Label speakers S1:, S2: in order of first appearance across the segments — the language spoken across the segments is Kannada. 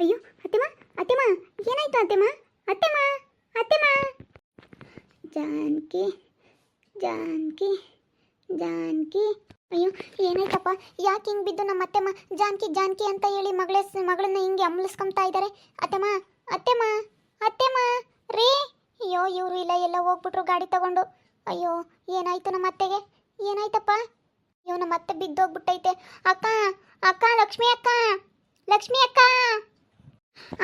S1: ಅಯ್ಯೋ, ಅತ್ತೆಮ್ಮ ಅತ್ತೆಮ್ಮ, ಏನಾಯ್ತು ಅತ್ತೆಮ್ಮ? ಅತ್ತೆಮ್ಮ ಅತ್ತೆಮ್ಮ. ಜಾನಕಿ ಜಾನಕಿ ಜಾನಕಿ. ಅಯ್ಯೋ, ಏನಾಯ್ತಪ್ಪ? ಯಾಕೆ ಹಿಂಗೆ ಬಿದ್ದು ನಮ್ಮ ಅತ್ತೆಮ್ಮ? ಜಾನಕಿ ಜಾನಕಿ ಅಂತ ಹೇಳಿ ಮಗಳ, ಮಗಳನ್ನ ಹಿಂಗೆ ಅಮಲಿಸ್ಕೊಂತಾ ಇದ್ದಾರೆ ಅತ್ತೆಮ್ಮ ಅತ್ತೆಮ್ಮ ಅತ್ತೆಮ್ಮ, ರೀ. ಅಯ್ಯೋ, ಇವರು ಇಲ್ಲ, ಎಲ್ಲ ಹೋಗ್ಬಿಟ್ರು ಗಾಡಿ ತಗೊಂಡು. ಅಯ್ಯೋ, ಏನಾಯ್ತು ನಮ್ಮ ಅತ್ತೆಗೆ? ಏನಾಯ್ತಪ್ಪ? ಅಯ್ಯೋ, ನಮ್ಮ ಅತ್ತೆ ಬಿದ್ದೋಗ್ಬಿಟ್ಟೈತೆ. ಅಕ್ಕ ಅಕ್ಕ, ಲಕ್ಷ್ಮಿ ಅಕ್ಕ ಲಕ್ಷ್ಮಿ ಅಕ್ಕ.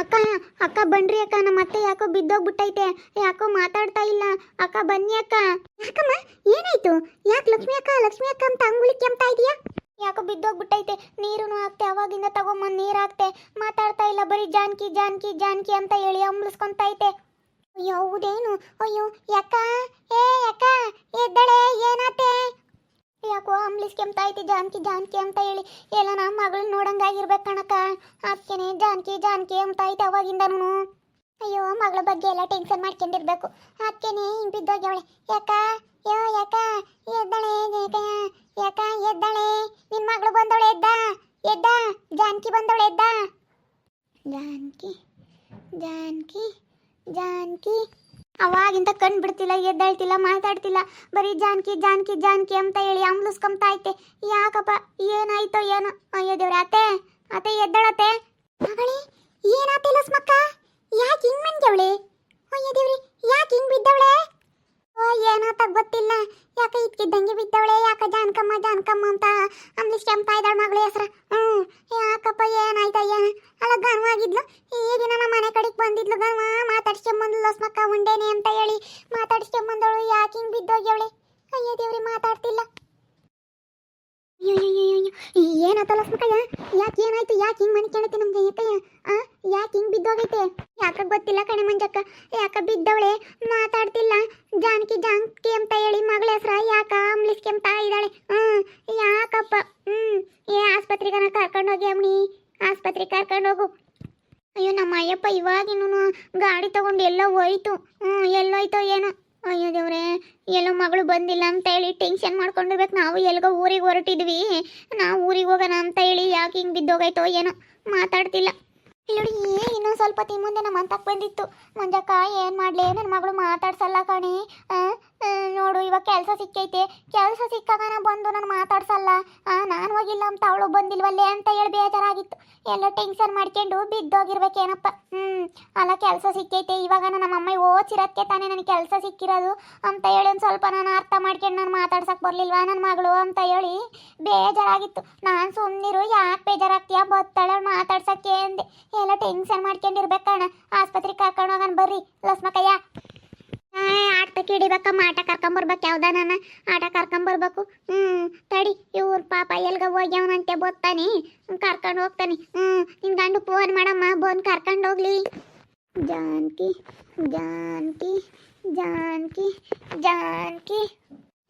S1: ಅಕ್ಕ ಅಕ್ಕ ಬನ್ರಿ ಅಕ್ಕ, ನಮ್ಮ ಅತ್ತೆ ಯಾಕೋ ಬಿದ್ದೋಗ್ಬಿಟ್ಟೈತೆ. ಯಾಕೋ ಮಾತಾಡ್ತಾ ಇಲ್ಲ. ಅಕ್ಕ, ಬನ್ನಿ ಅಕ್ಕ. ಯಾಕಮ್ಮ, ಏನಾಯ್ತು? ಯಾಕೆ ಲಕ್ಷ್ಮಿ ಅಕ್ಕ ಲಕ್ಷ್ಮಿ ಅಕ್ಕ ಅಂತ ಅಂಗುಳಿ ಕೆಮ್ತಾ ಇದೀಯಾ? ಯಾಕೋ ಬಿದ್ದೋಗ್ಬಿಟ್ಟೈತೆ. ನೀರು ಹಾಕ್ತೆ ಅವಾಗಿಂದ ತಗೊಂಬಂದು ನೀರು ಹಾಕ್ತೆ ಮಾತಾಡ್ತಾ ಇಲ್ಲ, ಬರೀ ಜಾನ್ಕಿ ಜಾನ್ಕಿ ಜಾನ್ಕಿ ಅಂತ ಹೇಳಿ ಅಂಬ್ಲಿಸ್ಕೊಂತೈತೆ ಅಯ್ಯೋ, ಹೌದೇನು? ಅಯ್ಯೋ, ಯಾಕ? ಏ, ಯಾಕ? ಎದ್ದಳೆ, ಏನಾತೆ? ಯಾಕೋ ಅಂಬ್ಲಿಸ್ ಕೆಮ್ತಾ ಐತಿ, ಜಾನ್ಕಿ ಜಾನ್ಕಿ ಅಂತ ಹೇಳಿ. ಎಲ್ಲ ನಮ್ಮ ಮಗಳು ನೋಡಂಗಾಗಿರ್ಬೇಕು ಕಣಕ ಅದಕ್ಕೇನೆ ಜಾನ್ಕಿ ಜಾನ್ಕಿ ಅಂತ ಐತೆ ಅವಾಗಿಂದನು ಅಯ್ಯೋ, ಮಗಳ ಬಗ್ಗೆ ಎಲ್ಲ ಟೆನ್ಷನ್ ಮಾಡ್ಕೊಂಡಿರ್ಬೇಕು. ಅದಕ್ಕೇನೆ ಹಿಂಗ್ ಬಿದ್ದೋಗ್ಯವಳೆ ಯಾಕ? ಯೋ, ಯಾಕ? ಎದ್ದಳೆ ಯಾಕ? ಎದ್ದಳೆ? ನಿನ್ ಮಗಳು ಬಂದವಳೆ ಎದ್ದ? ಎದ್ದ? ಜಾನ್ಕಿ ಬಂದವಳೆ ಎದ್ದ? ಜಾನ್ಕಿ ಜಾನ್ಕಿ ಜಾನ್ಕಿ. ಅವಾಗಿಂದ ಕಣ್ ಬಿಡ್ತಿಲ್ಲ, ಎದ್ದಾಳ್ತಿಲ್ಲ, ಮಾತಾಡ್ತಿಲ್ಲ. ಬರೀ ಜಾನ್ಕಿ ಜಾನ್ಕಿ ಜಾನ್ಕಿ ಅಂತ ಹೇಳಿ ಅಂಬ್ಲಿಸ್ಕೊಂತಾ ಐತೆ ಯಾಕಪ್ಪ, ಏನಾಯ್ತೋ ಏನೋ? ಅಯ್ಯೋ ದೇವ್ರ, ಅತ್ತೆ ಅತ್ತೆ ಎದ್ದಾಳತ್ತೆ? ಮಗಳೇ ಏನಾತೆ ಯಾಕೆ ಹಿಂಗ್ ಮಂಜವಳೆ ಅಯ್ಯೋ ದೇವ್ರಿ, ಯಾಕೆ ಹಿಂಗ್ ಬಿದ್ದವಳೆ? ಏನಾತ ಗೊತ್ತಿಲ್ಲ. ಯಾಕೆ ಇದ್ಕಿದ್ದಂಗೆ ಬಿದ್ದವಳೆ? ಯಾಕ ಜಾನ್ಕಮ್ಮ ಜಾನ್ಕಮ್ಮ ಅಂತ? ಅಂಬ್ಲಿಸ್ ಕೆಂಪ ಇದ್ದಾಳ ಮಗಳ ಹೆಸ್ರ. ಹ್ಞೂ ಯಾಕಪ್ಪ ಏನಾಯ್ತಯ್ಯ? ಏನ ಅಲ್ಲ ಗನ್ವಾಗಿದ್ಲು ಈಗಿನ ನಮ್ಮ ಮನೆ ಕಡೆಗೆ ಬಂದಿದ್ಲು ಗನ್ವ ಮಾತಾಡ್ಸ್ಕೊಂಬಂದ್ಲು ಲಸ್ಮಕ್ಕ ಉಂಡೇನೆ ಅಂತ ಹೇಳಿ. ಮಾತಾಡ್ಸ್ಕೊಂಬಂದವಳು ಯಾಕೆ ಹಿಂಗ್ ಬಿದ್ದೋಗ್ಯವಳೆ? ಅಯ್ಯ ದೇವ್ರಿ, ಮಾತಾಡ್ತಿಲ್ಲ. ಏನಾತ ಲಸ್ಮಕ್ಕಯ್ಯ ಯಾಕೆ ಏನಾಯ್ತು ಯಾಕೆ ಹಿಂಗ್ ಮನಿಕೊಂಡೈತೆ ನಮ್ಗೆ ಯಾಕಯ್ಯ ಆ ಯಾಕೆ ಹಿಂಗ್ ಬಿದ್ದೋಗೈತೆ ಯಾಕ ಗೊತ್ತಿಲ್ಲ ಕಣೆ ಮಂಜಕ್ಕ ಯಾಕ ಬಿದ್ದವಳೆ ಮಾತಾಡ್ತಿಲ್ಲ ಜಾನಕಿ ಜಾನಕಿ ಅಂತ ಹೇಳಿ ಮಗಳ ಹೆಸ್ರ ಯಾಕ ಅಂಬ್ಲಿಸ್ಕೆಂತ ಇದ್ದಾಳೆ ಹ್ಮ್ ಯಾಕಪ್ಪ ಹ್ಮ್ ಏ ಆಸ್ಪತ್ರೆಗನ ಕರ್ಕೊಂಡೋಗಿ ಆಸ್ಪತ್ರೆ ಆಸ್ಪತ್ರೆಗೆ ಕರ್ಕೊಂಡೋಗು ಅಯ್ಯೋ ನಮ್ಮ ಅಯ್ಯಪ್ಪ ಇವಾಗಿನೂ ಗಾಡಿ ತಗೊಂಡು ಎಲ್ಲೋ ಹೋಯ್ತು ಹ್ಞೂ ಎಲ್ಲೋಯ್ತೋ ಏನೋ ಅಯ್ಯೋ ದೇವ್ರೆ, ಎಲ್ಲೋ ಮಗಳು ಬಂದಿಲ್ಲ ಅಂತ ಹೇಳಿ ಟೆನ್ಷನ್ ಮಾಡ್ಕೊಂಡಿರ್ಬೇಕು. ನಾವು ಎಲ್ಗೋ ಊರಿಗೆ ಹೊರಟಿದ್ವಿ. ನಾವು ಊರಿಗೆ ಹೋಗೋಣ ಅಂತ ಹೇಳಿ ಯಾಕೆ ಹಿಂಗೆ ಬಿದ್ದೋಗೈತೋ ಏನೋ ಮಾತಾಡ್ತಿಲ್ಲ. ಏ ಇನ್ನೊಂದು ಸ್ವಲ್ಪ ತಿ ಮುಂದೆ ನಮ್ಮ ಅಂತಕ್ಕೆ ಬಂದಿತ್ತು. ಮಂಜಕ್ಕ ಏನ್ ಮಾಡಲಿ? ನನ್ನ ಮಗಳು ಮಾತಾಡ್ಸಲ್ಲ ಕಣಿ. ನೋಡು, ಇವಾಗ ಕೆಲಸ ಸಿಕ್ಕೈತೆ. ಕೆಲಸ ಸಿಕ್ಕಾಗ ಬಂದು ನಾನು ಮಾತಾಡ್ಸಲ್ಲ. ನಾನು ಹೋಗಿಲ್ಲ ಅಂತ ಅವಳು ಬಂದಿಲ್ವಲ್ಲೇ ಅಂತ ಹೇಳಿ ಬೇಜಾರಾಗಿತ್ತು. ಎಲ್ಲ ಟೆನ್ಷನ್ ಮಾಡ್ಕೊಂಡು ಬಿದ್ದೋಗಿರ್ಬೇಕೇನಪ್ಪ. ಹ್ಮ್, ಅಲ್ಲ ಕೆಲಸ ಸಿಕ್ಕೈತೆ. ಇವಾಗ ನಮ್ಮ ಅಮ್ಮ ಓಚಿರೋದಕ್ಕೆ ತಾನೇ ನನಗೆ ಕೆಲಸ ಸಿಕ್ಕಿರೋದು ಅಂತ ಹೇಳಿ ಒಂದು ಸ್ವಲ್ಪ ನಾನು ಅರ್ಥ ಮಾಡ್ಕೊಂಡು ನಾನು ಮಾತಾಡ್ಸಕ್ಕೆ ಬರಲಿಲ್ವಾ ನನ್ನ ಮಗಳು ಅಂತ ಹೇಳಿ ಬೇಜಾರಾಗಿತ್ತು. ನಾನು ಸುಮ್ಮನಿರು ಯಾಕೆ ಬೇಜಾರಾಗ್ತೀಯ? ಬತ್ತಾಳೆ ಮಾತಾಡ್ಸಕ್ಕೆ ಅಂದೆ. ಎಲ್ಲ ಟೆನ್ಷನ್ ಮಾಡ್ಕೊಂಡಿರ್ಬೇಕಣ್ಣ. ಆಸ್ಪತ್ರೆಗೆ ಕರ್ಕೊಂಡು ಹೋಗೋಣ ಬರ್ರಿ. ಲಸ್ಮಕಯ್ಯ ಆಟಕ್ಕೆ ಹಿಡಿಬೇಕಮ್ಮ ಆಟ ಕರ್ಕೊಂಬರ್ಬೇಕು ಯಾವ್ದಾನ ಆಟ ಕರ್ಕೊಂಬರ್ಬೇಕು ಹ್ಞೂ ತಡಿ, ಇವ್ರ ಪಾಪ ಎಲ್ಗ ಹೋಗ್ಯಾವನಂತೆ ಬತ್ತಾನೆ ಕರ್ಕೊಂಡು ಹೋಗ್ತಾನೆ. ಹ್ಞೂ ನಿನ್ ಗಂಡು ಫೋನ್ ಮಾಡಮ್ಮ ಬೋನ್ ಕರ್ಕೊಂಡು ಹೋಗ್ಲಿ. ಜಾನ್ಕಿ ಜಾನ್ಕಿ ಜಾನ್ಕಿ ಜಾನ್ಕಿ.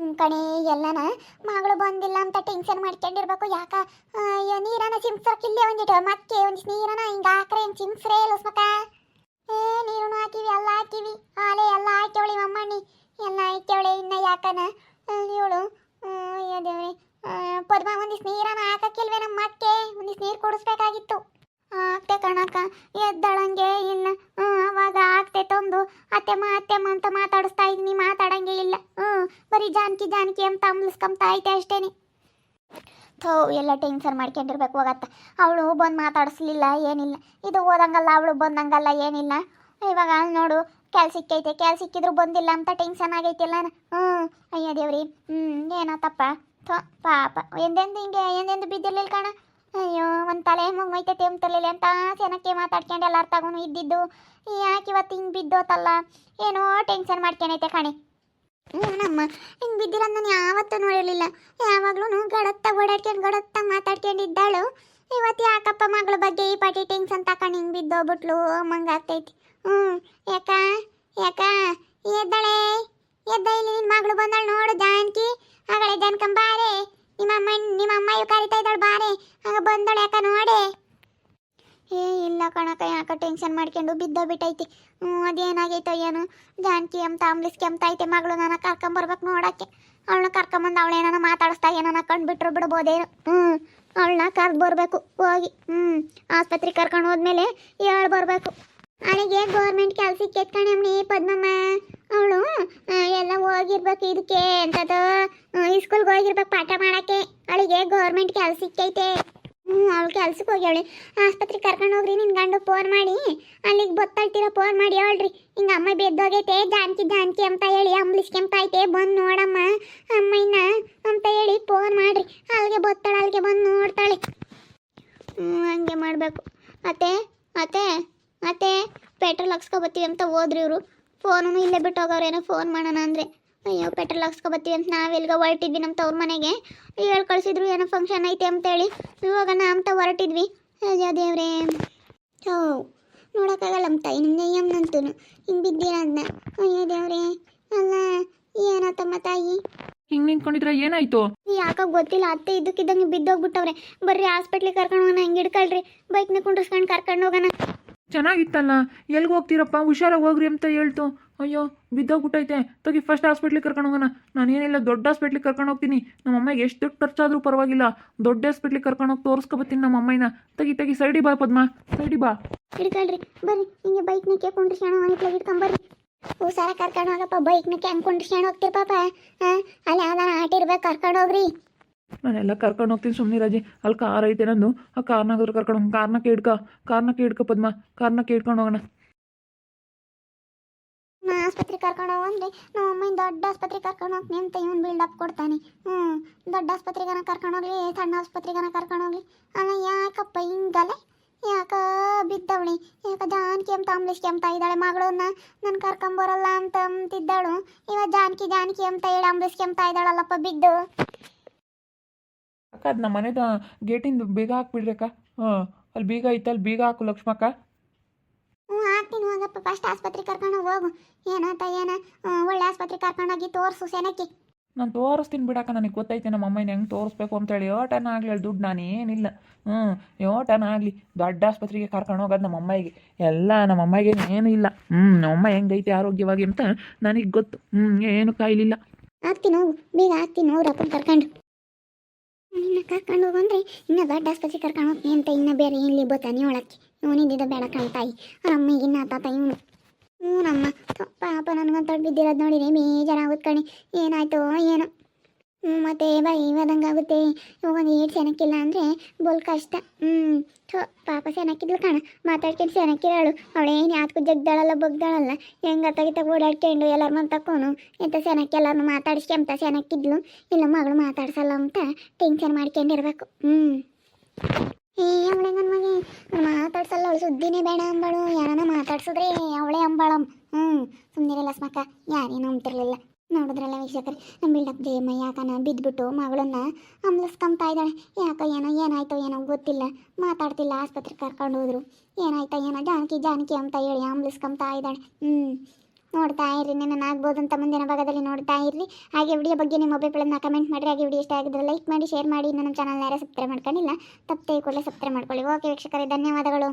S1: ಕಣೆ, ಎಲ್ಲನ ಮಗಳು ಬಂದಿಲ್ಲ ಅಂತ ಟೆನ್ಷನ್ ಮಾಡ್ಕೊಂಡಿರ್ಬೇಕು. ಯಾಕ? ಅಯ್ಯೋ ನೀರನ ಚಿಮ್ಸಕ್ಕಿಲ್ಲೇ ಒಂದಿಟ್ಟು, ಮಕ್ಕೆ ಒಂದಿಷ್ಟು ನೀರನ ಹಿಂಗ ಹಾಕ್ರೆ ಹಿಂಗ್ ಚಿಮ್ಸ್ರೇ ಲಸ್ಮಕ ಏ ನೀರು ಹಾಕಿವಿ ಎಲ್ಲ ಹಾಕಿವಿ, ಹಾಲೆ ಎಲ್ಲ ಹಾಕ್ಯವಳಿ ಮಮ್ಮಣ್ಣಿ. ಎಲ್ಲ ಹಾಕ್ಯವಳೆ, ಇನ್ನ ಯಾಕನ? ಇವಳು ಅಯ್ಯೋ ದೇವ್ರಿ. ಪದ್ಮ ಒಂದಿಷ್ಟು ನೀರನ ಹಾಕಕ್ಕಿಲ್ವೇ ನಮ್ಮ ಮಕ್ಕೆ? ಒಂದಿಷ್ಟು ನೀರು ಕುಡಿಸ್ಬೇಕಾಗಿತ್ತು. ಆಗ್ತೆ ಕಣಕ್ಕ, ಎದ್ದಳಂಗೆ ಇಲ್ಲ ಅವಾಗ ಆಗ್ತೆ ತಂದು ಅತ್ತೆಮ್ಮ ಅತ್ತೆಮ್ಮ ಅಂತ ಮಾತಾಡಿಸ್ತಾ ಇದ್ದೀನಿ ಮಾತಾಡಂಗೆ ಇಲ್ಲ. ಜಾನಕಿ ಜಾನಕಿ ಅಂತ ಅಂಬ್ಲಿಸ್ಕೊಂತಾ ಐತೆ ಅಷ್ಟೇನೆ. ಥೋ, ಎಲ್ಲ ಟೆನ್ಷನ್ ಮಾಡ್ಕೊಂಡಿರ್ಬೇಕು ಹೋಗತ್ತ. ಅವಳು ಬಂದು ಮಾತಾಡಿಸ್ಲಿಲ್ಲ, ಏನಿಲ್ಲ. ಇದು ಓದಂಗಲ್ಲ ಅವಳು ಬಂದಂಗಲ್ಲ, ಏನಿಲ್ಲ. ಇವಾಗ ನೋಡು ಕೆಲ್ ಸಿಕ್ಕೈತೆ ಕೆಲ್ ಸಿಕ್ಕಿದ್ರು ಬಂದಿಲ್ಲ ಅಂತ ಟೆನ್ಷನ್ ಆಗೈತಿಲ್ಲ ಹ್ಞೂ ಅಯ್ಯೋ ದೇವ್ರಿ ಹ್ಞೂ ಏನತ್ತಪ್ಪ ಥೋ, ಪಾಪ. ಎಂದೆಂದು ಹಿಂಗೆ, ಎಂದೆಂದು ಬಿದ್ದಿರ್ಲಿಲ್ಲ ಕಣ. ಅಯ್ಯೋ, ಒಂದು ತಲೆ ಮುಗ್ಮೈತೆ ತೆಮ್ತಿರ್ಲಿಲ್ಲ ಅಂತ ಚೆನ್ನಕ್ಕೆ ಮಾತಾಡ್ಕೊಂಡು ಎಲ್ಲಾರು ತಗೊಂಡು ಇದ್ದಿದ್ದು. ಯಾಕೆ ಇವತ್ತು ಹಿಂಗೆ ಬಿದ್ದೋತಲ್ಲ? ಏನೋ ಟೆನ್ಷನ್ ಮಾಡ್ಕೊಂಡೈತೆ ಕಣೆ. ನಮ್ಮ ಹಿಂಗೆ ಬಿದ್ದಿರೋದು ನಾನು ಯಾವತ್ತೂ ನೋಡಿರಲಿಲ್ಲ. ಯಾವಾಗ್ಲೂ ಗಡತ್ತ ಓಡಾಡ್ಕೊಂಡು ಗಡತ್ತ ಮಾತಾಡ್ಕೊಂಡಿದ್ದಾಳು. ಇವತ್ತು ಯಾಕಪ್ಪ ಮಗಳ ಬಗ್ಗೆ ಈ ಪಾಟಿ ಅಂತ ತಕೊಂಡು ಹಿಂಗೆ ಬಿದ್ದೋಗ್ಬಿಟ್ಲು? ಅಮ್ಮಂಗೆ ಆಗ್ತೈತಿ. ಹ್ಞೂ ಯಾಕ? ಯಾಕ? ಎದ್ದಾಳೆ? ಎದ್ದ ಇಲ್ಲಿ ನಿನ್ನ ಮಗಳು ಬಂದಾಳು ನೋಡು ಜಾನಕಿ. ಆಗಳೇ ಜಾನ್ಕಂಬಾರೆ ನಿಮ್ಮ ಅಮ್ಮ ನಿಮ್ಮ ಅಮ್ಮ ಇವ್ ಕರಿತಾ ಇದ್ದಾಳು ಬಾರೆ. ಆಗ ಬಂದಳು ಯಾಕ ನೋಡೆ? ಏ, ಇಲ್ಲ ಕಣಕ ಯಾಕ ಟೆನ್ಷನ್ ಮಾಡ್ಕೊಂಡು ಬಿದ್ದ ಬಿಟ್ಟೈತಿ. ಹ್ಞೂ ಅದೇನಾಗೈತೋ ಏನು. ಜಾನಕಿ ಅಂತ ಅಂಬ್ಲಿಸ್ಕಿ ಅಂತ ಐತೆ ಮಗಳು ನನ್ನ ಕರ್ಕೊಂಬರ್ಬೇಕು ನೋಡೋಕ್ಕೆ. ಅವಳನ್ನ ಕರ್ಕೊಂಬಂದು ಅವಳೇನ ಮಾತಾಡಿಸ್ತಾ ಏನಾನ ಕಂಡುಬಿಟ್ರು ಬಿಡ್ಬೋದೇನು ಹ್ಞೂ ಅವಳನ್ನ ಕರ್ದು ಬರಬೇಕು ಹೋಗಿ. ಹ್ಞೂ ಆಸ್ಪತ್ರೆಗೆ ಕರ್ಕೊಂಡು ಹೋದ್ಮೇಲೆ ಹೇಳಿ ಬರಬೇಕು. ಅವಳಿಗೆ ಗೌರ್ಮೆಂಟ್ ಕೆಲಸಕ್ಕೆ ಎತ್ಕಣಮ್ಮಿ ಪದ್ಮಮ್ಮ. ಅವಳು ಎಲ್ಲ ಹೋಗಿರ್ಬೇಕು ಇದಕ್ಕೆ ಸ್ಕೂಲ್ ಸ್ಕೂಲ್ಗೆ ಹೋಗಿರ್ಬೇಕು ಪಾಠ ಮಾಡಕ್ಕೆ. ಅವಳಿಗೆ ಗೌರ್ಮೆಂಟ್ ಕೆಲಸಕ್ಕೈತೆ ಸಿಕ್ಕೈತೆ. ಹ್ಞೂ ಅವಳು ಕೆಲ್ಸಕ್ಕೆ ಹೋಗ್ಯಾವಳಿ. ಆಸ್ಪತ್ರೆಗೆ ಕರ್ಕೊಂಡು ಹೋಗ್ರಿ ನಿನ್ನ ಗಂಡು ಫೋನ್ ಮಾಡಿ. ಅಲ್ಲಿಗೆ ಬತ್ತಾಳ್ತೀರ ಫೋನ್ ಮಾಡಿ ಹೇಳ್ರಿ. ಹಿಂಗೆ ಅಮ್ಮ ಬೆದ್ದೋಗೈತೆ, ಜಾನ್ಕಿ ಜಾನ್ಕಿ ಅಂತ ಹೇಳಿ ಅಂಬ್ಲಿಸ್ಕೆಂಪೈತೆ ಬಂದು ನೋಡಮ್ಮ ಅಮ್ಮಯ್ಯನ ಅಂತ ಹೇಳಿ ಫೋನ್ ಮಾಡ್ರಿ. ಅಲ್ಲಿಗೆ ಬತ್ತಾಳ ಅಲ್ಲಿಗೆ ಬಂದು ನೋಡ್ತಾಳೆ. ಹ್ಞೂ ಹಂಗೆ ಮಾಡಬೇಕು. ಮತ್ತೆ ಮತ್ತೆ ಅತ್ತೆ ಪೆಟ್ರೋಲ್ ಹಾಕ್ಸ್ಕೊಬತ್ತೀವಿ ಅಂತ ಹೋದ್ರಿ ಇವರು. ಫೋನೂ ಇಲ್ಲೇ ಬಿಟ್ಟು ಹೋಗೋರೇನೋ ಫೋನ್ ಮಾಡೋಣ ಅಂದರೆ. ಅಯ್ಯೋ ಪೆಟ್ರೋಲ್ ಹಾಕ್ಸ್ಕೊಬತ್ತೀವಿ ಅಂತ ನಾವೆಲ್ಗ ಹೊರಟಿದ್ವಿ ನಮ್ಮ ತವ್ರ ಮನೆಗೆ. ಹೇಳಿ ಕಳಿಸಿದ್ರು ಏನೋ ಫಂಕ್ಷನ್ ಐತೆ ಅಂತೇಳಿ. ಇವಾಗ ನಾಮತ ಹೊರಟಿದ್ವಿ. ಅಯ್ಯೋ ದೇವ್ರೇ. ಓ ನೋಡೋಕ್ಕಾಗಲ್ಲ ತಾಯಿ ನಿನ್ನೆ ಯಮ್ನಂತೂ ಹಿಂಗೆ ಅದ್ನ? ಅಯ್ಯೋ ದೇವ್ರೇ. ಅಲ್ಲ ಏನೋ ತಮ್ಮ ತಾಯಿ?
S2: ಹಿಂಗ್ ನಿಂತ್ಕೊಂಡಿದ್ರ ಏನಾಯ್ತು?
S1: ಯಾಕೋ ಗೊತ್ತಿಲ್ಲ ಅತ್ತೆ ಇದ್ದಕ್ಕಿದ್ದಂಗೆ ಬಿದ್ದೋಗ್ಬಿಟ್ಟವ್ರೆ. ಬರ್ರಿ ಹಾಸ್ಪಿಟ್ಲಿಗೆ ಕರ್ಕೊಂಡು ಹೋಗೋಣ ಹಿಂಗೆ ಹಿಡ್ಕೊಳ್ರಿ. ಬೈಕ್ನ ಕುಂಡ್ರಿಸ್ಕೊಂಡು ಕರ್ಕೊಂಡು ಹೋಗೋಣ.
S2: ಚೆನ್ನಾಗಿತ್ತಲ್ಲ? ಎಲ್ಗೆ ಹೋಗ್ತೀರಪ್ಪ? ಹುಷಾರಾಗಿ ಹೋಗ್ರಿ ಅಂತ ಹೇಳ್ತು. ಅಯ್ಯೋ, ಬಿದ್ದೋಗ್ಬಿಟ್ಟೈತೆ. ತಗಿ ಫಸ್ಟ್ ಹಾಸ್ಪಿಟ್ಲಿಗೆ ಕರ್ಕೊಂಡು ಹೋಗೋಣ. ನಾನೇನಿಲ್ಲ, ದೊಡ್ಡ ಹಾಸ್ಪಿಟ್ಲಿಗೆ ಕರ್ಕೊಂಡು ಹೋಗ್ತೀನಿ. ನಮ್ಮ ಅಮ್ಮಗೆ ಎಷ್ಟು ದುಡ್ಡು ಖರ್ಚಾದರೂ ಪರವಾಗಿಲ್ಲ. ದೊಡ್ಡ ಹಾಸ್ಪಿಟ್ಲಿಗೆ ಕರ್ಕೊಂಡು ಹೋಗಿ ತೋರಿಸ್ಕೊಬತ್ತೀನಿ ನಮ್ಮ ಅಮ್ಮನ ತಗಿ ತಗಿ ಸೈಡಿ ಬಾ ಪದ್ಮ. ಸೈಡಿ ಬಾ.
S1: ಹಿಡ್ಕೊಳ್ರಿ ಬರ್ರಿ. ಹಿಂಗೆ ಬೈಕ್ನ ಕೇಳ್ಕೊಂಡ್ರಿ ಶಾಣ ಮನೆಗೆ ಹಿಡ್ಕೊಂಬರ್ರಿ ಸಾರ ಕರ್ಕೊಂಡು ಹೋಗಪ್ಪ ಬೈಕ್ನ ಕ್ಯಾಂಕೊಂಡ್ರಿ ಶಾಣ ಹೋಗ್ತೀರಿ ಹಾಂ ಅಲ್ಲಿ ಯಾವ್ದಾರ ಆಟ ಇರ್ಬೇಕು, ಕರ್ಕೊಂಡು ಹೋಗ್ರಿ.
S2: ನಾನೆಲ್ಲ ಕರ್ಕೊಂಡು ಹೋಗ್ತೀನಿ ಸುಮ್ಮನೆ ರಾಜಿ ಅಲ್ಲಿ ಕಾರ್ ಐತೆ ನಂದು. ಆ ಕಾರ್ನಾಗಾದ್ರು ಕರ್ಕೊಂಡು ಹೋಗಿ ಕಾರ್ನ ಕೇಳ್ಕ. ಕಾರ್ನ ಕೇಳ್ಕ ಪದ್ಮ. ಕಾರ್ನ ಕೇಳ್ಕೊಂಡು ಹೋಗೋಣ.
S1: ನಾ ಆಸ್ಪತ್ರೆ ಕರ್ಕೊಂಡು ಹೋಗಂದ್ರೆ ನಮ್ಮ ಅಮ್ಮ ದೊಡ್ಡ ಆಸ್ಪತ್ರೆ ಕರ್ಕೊಂಡು ಹೋಗ್ತೀನಿ ಅಂತ ಇವನು ಅಪ್ ಕೊಡ್ತಾನೆ. ಹ್ಞೂ ದೊಡ್ಡ ಆಸ್ಪತ್ರೆಗನ ಕರ್ಕೊಂಡು ಹೋಗ್ಲಿ, ಸಣ್ಣ ಆಸ್ಪತ್ರೆಗನ ಕರ್ಕೊಂಡು ಹೋಗ್ಲಿ. ಅಲ್ಲ ಯಾಕಪ್ಪ ಹಿಂಗಲ್ಲ ಯಾಕ ಬಿದ್ದವಳಿ? ಯಾಕ ಜಾನ್ಕಿ ಅಂತ ಅಂಬ್ಲಿಷ್ಕಿ ಅಂತ ಇದ್ದಾಳೆ ಮಗಳನ್ನ? ನಾನು ಕರ್ಕೊಂಬರಲ್ಲ ಅಂತ ಅಂತಿದ್ದಾಳು. ಇವಾಗ ಜಾನ್ಕಿ ಜಾನ್ಕಿ ಅಂತ ಹೇಳಿ ಅಂಬ್ಲಿಷ್ಕಿ ಅಂತ ಇದ್ದಾಳಲ್ಲಪ್ಪ ಬಿದ್ದು.
S2: ಅಕ್ಕ ಅದು ನಮ್ಮ ಮನೆದ ಗೇಟಿಂದು ಬೀಗ ಹಾಕ್ಬಿಡ್ರಿ ಅಕ್ಕ ಹಾಂ ಅಲ್ಲಿ ಬೀಗ ಐತೆ ಅಲ್ಲಿ ಬೀಗ ಹಾಕು ಲಕ್ಷ್ಮಕ್ಕ.
S1: ಹ್ಞೂ ಹಾಕ್ತೀನಿ ಹೋಗಪ್ಪ ಫಸ್ಟ್ ಆಸ್ಪತ್ರೆಗೆ ಕರ್ಕೊಂಡು ಹೋಗು. ಏನಂತ ಏನ ಒಳ್ಳೆ ಆಸ್ಪತ್ರೆಗೆ ಕರ್ಕೊಂಡೋಗಿ ತೋರಿಸು ಸೆನಕ್ಕೆ
S2: ನಾನು ತೋರಿಸ್ತೀನಿ ಬಿಡಕ್ಕ ನನಗೆ ಗೊತ್ತೈತೆ ನಮ್ಮ ಅಮ್ಮನ ಹೆಂಗೆ ತೋರಿಸ್ಬೇಕು ಅಂತೇಳಿ ಯೋಟನ ಆಗಲಿ ಹೇಳಿ ದುಡ್ಡು ನಾನೇನಿಲ್ಲ ಹ್ಞೂ ಯೋಟನ ಆಗಲಿ. ದೊಡ್ಡ ಆಸ್ಪತ್ರೆಗೆ ಕರ್ಕೊಂಡು ಹೋಗೋದು ನಮ್ಮ ಅಮ್ಮಗೆ ಎಲ್ಲ ನಮ್ಮ ಅಮ್ಮಗೆ ಏನೂ ಇಲ್ಲ. ಹ್ಞೂ ನಮ್ಮ ಅಮ್ಮ ಹೆಂಗೈತೆ ಆರೋಗ್ಯವಾಗಿ ಅಂತ ನನಗೆ ಗೊತ್ತು. ಹ್ಞೂ ಏನು ಕಾಯಿಲಿಲ್ಲ.
S1: ಹಾಕ್ತೀನಿ ಹೋಗು ಬೀಗ ಹಾಕ್ತೀನಿ ಹೋಗ್ರು ಅಪ್ಪನ ಕರ್ಕೊಂಡು. ಇನ್ನು ಕರ್ಕೊಂಡು ಹೋಗಂದ್ರೆ ಇನ್ನ ದೊಡ್ಡ ಆಸ್ಪತ್ರೆ ಕರ್ಕೊಂಡು ಹೋಗ್ತೀನಿ ಅಂತ ಇನ್ನ ಬೇರೆ ಇಲ್ಲಿ ಬೋತಾನೆ ಒಳಕ್ಕೆ. ಇವನಿದ್ದಿದ್ದ ಬೇಡ ಕಾಣ್ತಾಯಿ ಅವ್ರ ಅಮ್ಮಿಗೆ ಇನ್ನು ಆತಾತ ಇವನು. ಹ್ಞೂ ನಮ್ಮ ಪಾಪ ನನಗಂತ ಬಿದ್ದಿರೋದು ನೋಡಿರಿ ಬೇಜಾರಾಗುತ್ತೆ ಕಣಿ. ಏನಾಯ್ತು ಏನೋ. ಹ್ಞೂ ಮತ್ತೆ ಬಾಯಿ ಆಗುತ್ತೆ. ಇವಾಗ ಒಂದು ಏಟ್ ಸೆನಕ್ಕಿಲ್ಲ ಅಂದರೆ ಬೋಲ್ ಕಷ್ಟ. ಹ್ಞೂ ಥೋ ಪಾಪ ಸೆನಕ್ಕಿದ್ಲು ಕಣ. ಮಾತಾಡ್ಕೊಂಡು ಸೆನಕ್ಕಿರೋಳು ಅವಳೇನು ಯಾತ್ಕು ಜಗ್ದಾಳಲ್ಲ, ಬಗ್ದಾಳಲ್ಲ. ಹೆಂಗೆ ತಗಿತಾಗ ಓಡಾಡ್ಕೊಂಡು ಎಲ್ಲರ ಮಂತ್ ತಕ್ಕೋನು. ಎಂತ ಸೆನಕ್ಕೆ ಎಲ್ಲರನ್ನು ಮಾತಾಡಿಸ್ಕೊಂತ ಸೆನಕ್ಕಿದ್ಲು ಇಲ್ಲ ಮಗಳು ಮಾತಾಡ್ಸಲ್ಲ ಅಂತ ಟೆನ್ಷನ್ ಮಾಡ್ಕೊಂಡಿರ್ಬೇಕು. ಹ್ಞೂ ಏ, ಅವಳೆ ನನ್ನ ಮಗೆ. ಮಾತಾಡ್ಸಲ್ಲ, ಅವಳು ಸುದ್ದಿನೇ ಬೇಡ ಅಂಬಳು. ಯಾರನ್ನ ಮಾತಾಡ್ಸಿದ್ರೆ ಅವಳೇ ಅಂಬಳಂ. ಹ್ಞೂ ಸುಮ್ಮನಿರಲ್ಲ ಸ್ಮಕ್ಕ ಯಾರೇನು ಅಂತಿರ್ಲಿಲ್ಲ ನೋಡಿದ್ರಲ್ಲ ವೀಕ್ಷಕರು ನಮ್ಮ ಬಿಲ್ಡಪ್ ಜಯಮ್ಮ ಯಾಕನ ಬಿದ್ದುಬಿಟ್ಟು ಮಗಳನ್ನ ಅಮ್ಲಿಸ್ಕೊಂತಾ ಇದ್ದಾಳೆ ಯಾಕ, ಏನೋ, ಏನಾಯ್ತೋ, ಏನೋ ಗೊತ್ತಿಲ್ಲ. ಮಾತಾಡ್ತಿಲ್ಲ ಆಸ್ಪತ್ರೆಗೆ ಕರ್ಕೊಂಡು ಹೋದ್ರು. ಏನಾಯ್ತೋ, ಏನೋ, ಜಾನಕಿ ಜಾನಕಿ ಅಂತ ಹೇಳಿ ಅಮ್ಲಿಸ್ಕೊಂತಾ ಇದ್ದಾಳೆ ಹ್ಞೂ ನೋಡ್ತಾ ಇರ್ರಿ ನನ್ನ ಆಗ್ಬೋದು ಅಂತ ಮುಂದಿನ ಭಾಗದಲ್ಲಿ ನೋಡ್ತಾ ಇರ್ರಿ. ಹಾಗೆ ವಿಡಿಯೋ ಬಗ್ಗೆ ನಿಮ್ಮ ಅಭಿಪ್ರಾಯಗಳನ್ನ ಕಮೆಂಟ್ ಮಾಡಿರಿ. ಹಾಗೆ ವಿಡಿಯೋ ಇಷ್ಟ ಆಗಿದ್ರೆ ಲೈಕ್ ಮಾಡಿ ಶೇರ್ ಮಾಡಿ. ನನ್ನ ಚಾನಲ್ನ ಯಾರು ಸಬ್ಸ್ಕ್ರೈಬ್ ಮಾಡ್ಕೊಂಡಿಲ್ಲ, ತಪ್ಪದೆ ಕೂಡಲೇ ಸಬ್ಸ್ಕ್ರೈಬ್ ಮಾಡ್ಕೊಳ್ಳಿ. ಓಕೆ ವೀಕ್ಷಕರೇ, ಧನ್ಯವಾದಗಳು.